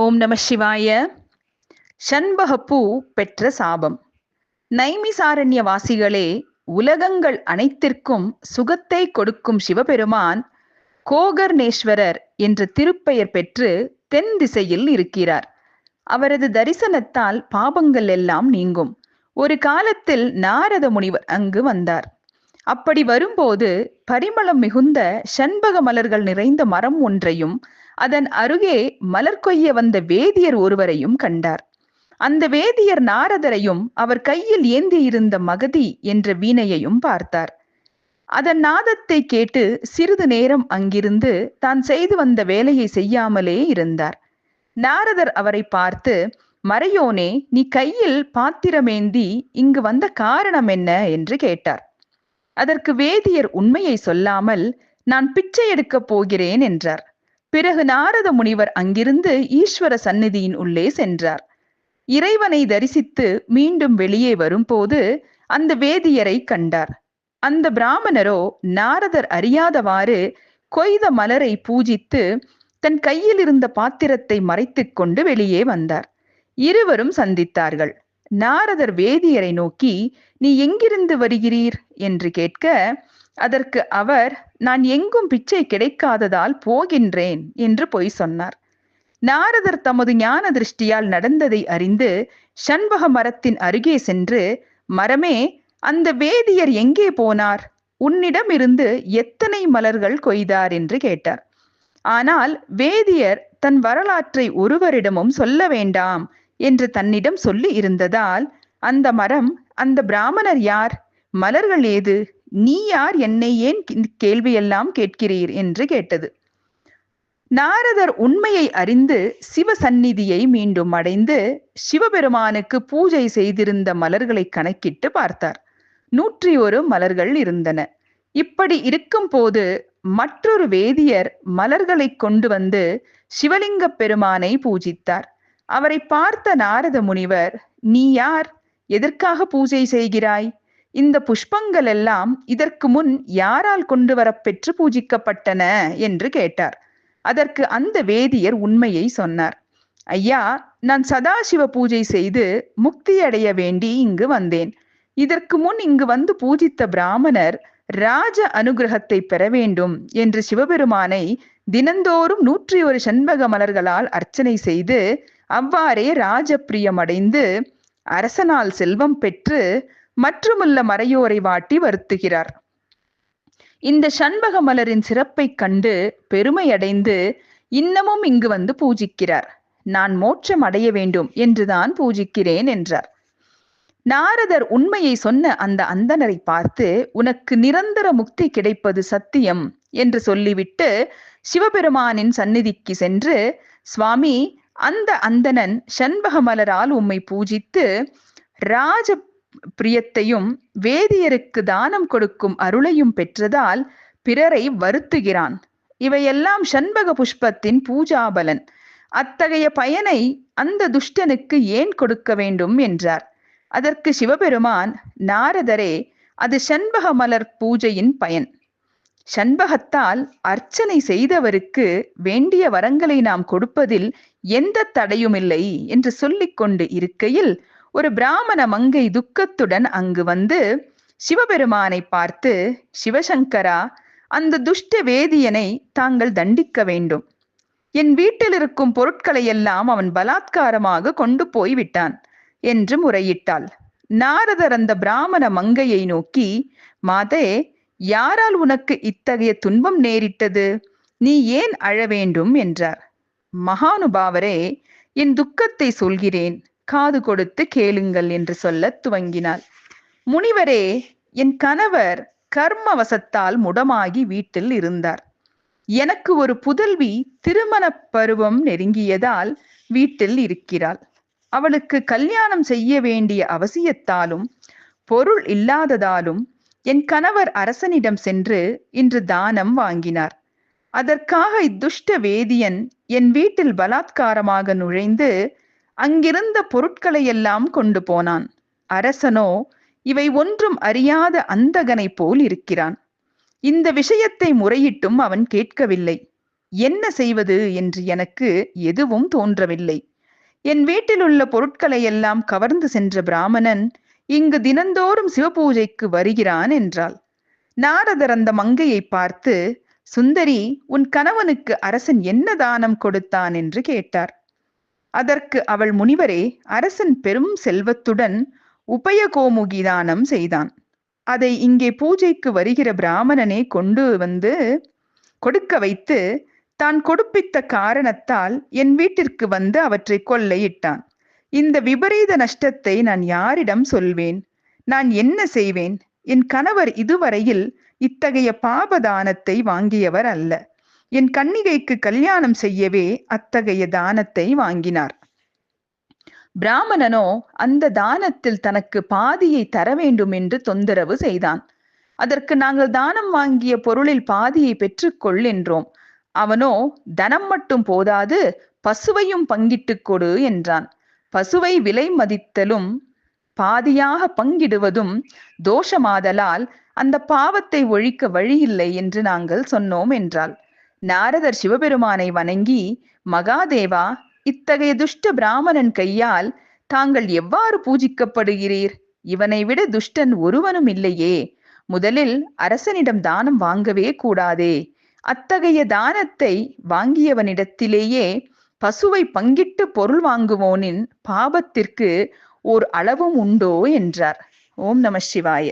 ஓம் நம சிவாய. சண்பகப்பூ பெற்ற சாபம். நைமிசாரண்ய வாசிகளே உலகங்கள் அனைத்திற்கும் சுகத்தை கொடுக்கும் சிவபெருமான் கோகர்ணேஸ்வரர் என்ற திருப்பெயர் பெற்று தென் திசையில் இருக்கிறார். அவரது தரிசனத்தால் பாபங்கள் எல்லாம் நீங்கும். ஒரு காலத்தில் நாரத முனிவர் அங்கு வந்தார். அப்படி வரும்போது பரிமளம் மிகுந்த சண்பக மலர்கள் நிறைந்த மரம் ஒன்றையும் அதன் அருகே மலர் கொய்ய வந்த வேதியர் ஒருவரையும் கண்டார். அந்த வேதியர் நாரதரையும் அவர் கையில் ஏந்தியிருந்த மகதி என்ற வீணையையும் பார்த்தார். அதன் நாதத்தை கேட்டு சிறிது நேரம் அங்கிருந்து தான் செய்து வந்த வேலையை செய்யாமலே இருந்தார். நாரதர் அவரை பார்த்து மறையோனே நீ கையில் பாத்திரமேந்தி இங்கு வந்த காரணம் என்ன? என்று கேட்டார். அதற்கு வேதியர் உண்மையை சொல்லாமல் நான் பிச்சை எடுக்கப் போகிறேன் என்றார். பிறகு நாரத முனிவர் அங்கிருந்து ஈஸ்வர சந்நிதியின் உள்ளே சென்றார். இறைவனை தரிசித்து மீண்டும் வெளியே வரும்போது அந்த வேதியரை கண்டார். அந்த பிராமணரோ நாரதர் அறியாதவாறு கொய்த மலரை பூஜித்து தன் கையில் இருந்த பாத்திரத்தை மறைத்துக் கொண்டு வெளியே வந்தார். இருவரும் சந்தித்தார்கள். நாரதர் வேதியரை நோக்கி நீ எங்கிருந்து வருகிறீர்? என்று கேட்க அதற்கு அவர் நான் எங்கும் பிச்சை கிடைக்காததால் போகின்றேன் என்று பொய் சொன்னார். நாரதர் தமது ஞான திருஷ்டியால் நடந்ததை அறிந்து சண்பக மரத்தின் அருகே சென்று மரமே அந்த வேதியர் எங்கே போனார்? உன்னிடம் இருந்து எத்தனை மலர்கள் கொய்தார்? என்று கேட்டார். ஆனால் வேதியர் தன் வரலாற்றை ஒருவரிடமும் சொல்ல வேண்டாம் என்று தன்னிடம் சொல்லி இருந்ததால் அந்த மரம் அந்த பிராமணர் யார்? மலர்கள் ஏது? நீ யார்? என்னை ஏன் கேள்வியெல்லாம் கேட்கிறீர்? என்று கேட்டது. நாரதர் உண்மையை அறிந்து சிவ சந்நிதியை மீண்டும் அடைந்து சிவபெருமானுக்கு பூஜை செய்திருந்த மலர்களை கணக்கிட்டு பார்த்தார். நூற்றி ஒரு மலர்கள் இருந்தன. இப்படி இருக்கும் போது மற்றொரு வேதியர் மலர்களை கொண்டு வந்து சிவலிங்க பெருமானை பூஜித்தார். அவரை பார்த்த நாரத முனிவர் நீ யார்? எதற்காக பூஜை செய்கிறாய்? இந்த புஷ்பங்கள் எல்லாம் இதற்கு முன் யாரால் கொண்டு வரப்பெற்று பூஜிக்கப்பட்டன என்று கேட்டார். அதற்கு அந்த வேதியர் உண்மையை சொன்னார். ஐயா நான் சதாசிவ பூஜை செய்து முக்தி அடைய வேண்டி இங்கு வந்தேன். இதற்கு முன் இங்கு வந்து பூஜித்த பிராமணர் ராஜ அனுகிரகத்தை பெற வேண்டும் என்று சிவபெருமானை தினந்தோறும் நூற்றி ஒரு சண்பக மலர்களால் அர்ச்சனை செய்து அவ்வாறே ராஜப்பிரியம் அடைந்து அரசனால் செல்வம் பெற்று மற்றுமுள்ள மறையோரை வாட்டி வருத்துகிறார். இந்த சண்பக மலரின் சிறப்பை கண்டு பெருமையடைந்து இன்னமும் இங்கு வந்து பூஜிக்கிறார். நான் மோட்சம் அடைய வேண்டும் என்றுதான் பூஜிக்கிறேன் என்றார். நாரதர் உண்மையை சொன்ன அந்த அந்தனரை பார்த்து உனக்கு நிரந்தர முக்தி கிடைப்பது சத்தியம் என்று சொல்லிவிட்டு சிவபெருமானின் சந்நிதிக்கு சென்று சுவாமி அந்த அந்தணன் சண்பக மலரால் உம்மை பூஜித்து ராஜ பிரியத்தையும் வேதியருக்கு தானம் கொடுக்கும் அருளையும் பெற்றதால் பிறரை வருத்துகிறான். இவையெல்லாம் சண்பக புஷ்பத்தின் பூஜாபலன். அத்தகைய பயனை அந்த துஷ்டனுக்கு ஏன் கொடுக்க வேண்டும் என்றார். அதற்கு சிவபெருமான் நாரதரே அது சண்பக மலர் பூஜையின் பயன். சண்பகத்தால் அர்ச்சனை செய்தவருக்கு வேண்டிய வரங்களை நாம் கொடுப்பதில் எந்த தடையுமில்லை என்று சொல்லிக்கொண்டு இருக்கையில் ஒரு பிராமண மங்கை துக்கத்துடன் அங்கு வந்து சிவபெருமானை பார்த்து சிவசங்கரா அந்த துஷ்ட வேதியனை தாங்கள் தண்டிக்க வேண்டும். என் வீட்டில் இருக்கும் பொருட்களை எல்லாம் அவன் பலாத்காரமாக கொண்டு போய் விட்டான் என்று முறையிட்டாள். நாரதர் அந்த பிராமண மங்கையை நோக்கி மாதே யாரால் உனக்கு இத்தகைய துன்பம் நேரிட்டது? நீ ஏன் அழ வேண்டும்? என்றார். மகானுபாவரே என் துக்கத்தை சொல்கிறேன். காது கொடுத்து கேளுங்கள் என்று சொல்ல துவங்கினாள். முனிவரே என் கணவர் கர்மவசத்தால் முடமாகி வீட்டில் இருந்தார். எனக்கு ஒரு புதல்வி திருமண பருவம் நெருங்கியதால் வீட்டில் இருக்கிறாள். அவளுக்கு கல்யாணம் செய்ய வேண்டிய அவசியத்தாலும் பொருள் இல்லாததாலும் என் கணவர் அரசனிடம் சென்று இன்று தானம் வாங்கினார். அதற்காக இத்துஷ்ட வேதியன் என் வீட்டில் பலாத்காரமாக நுழைந்து அங்கிருந்த பொருட்களை எல்லாம் கொண்டு போனான். அரசனோ இவை ஒன்றும் அறியாத அந்தகனை போல் இருக்கிறான். இந்த விஷயத்தை முறையிட்டும் அவன் கேட்கவில்லை. என்ன செய்வது என்று எனக்கு எதுவும் தோன்றவில்லை. என் வீட்டில் உள்ள பொருட்களை எல்லாம் கவர்ந்து சென்ற பிராமணன் இங்கு தினந்தோறும் சிவபூஜைக்கு வருகிறான் என்றாள். நாரதர் அந்த மங்கையை பார்த்து சுந்தரி உன் கணவனுக்கு அரசன் என்ன தானம் கொடுத்தான்? என்று கேட்டார். அதற்கு அவள் முனிவரே அரசன் பெரும் செல்வத்துடன் உபயகோமுகி தானம் செய்தான். அதை இங்கே பூஜைக்கு வருகிற பிராமணனே கொண்டு வந்து கொடுக்க வைத்து தான் கொடுப்பித்த காரணத்தால் என் வீட்டிற்கு வந்து அவற்றை கொள்ளையிட்டான். இந்த விபரீத நஷ்டத்தை நான் யாரிடம் சொல்வேன்? நான் என்ன செய்வேன்? என் கணவர் இதுவரையில் இத்தகைய பாபதானத்தை வாங்கியவர் அல்ல. என் கன்னிகைக்கு கல்யாணம் செய்யவே அத்தகைய தானத்தை வாங்கினார். பிராமணனோ அந்த தானத்தில் தனக்கு பாதியை தர வேண்டும் என்று தொந்தரவு செய்தான். அதற்கு நாங்கள் தானம் வாங்கிய பொருளில் பாதியை பெற்றுக்கொள் என்றோம். அவனோ தனம் மட்டும் போதாது பசுவையும் பங்கிட்டுக் கொடு என்றான். பசுவை விலை மதித்தலும் பாதியாக பங்கிடுவதும் தோஷமாதலால் அந்த பாவத்தை ஒழிக்க வழியில்லை என்று நாங்கள் சொன்னோம் என்றாள். நாரதர் சிவபெருமானை வணங்கி மகாதேவா இத்தகைய துஷ்ட பிராமணன் கையால் தாங்கள் எவ்வாறு பூஜிக்கப்படுகிறீர்? இவனை விட துஷ்டன் ஒருவனும் இல்லையே. முதலில் அரசனிடம் தானம் வாங்கவே கூடாதே. அத்தகைய தானத்தை வாங்கியவனிடத்திலேயே பசுவை பங்கிட்டு பொருள் வாங்குவோனின் பாபத்திற்கு ஓர் அளவும் உண்டோ? என்றார். ஓம் நம சிவாய.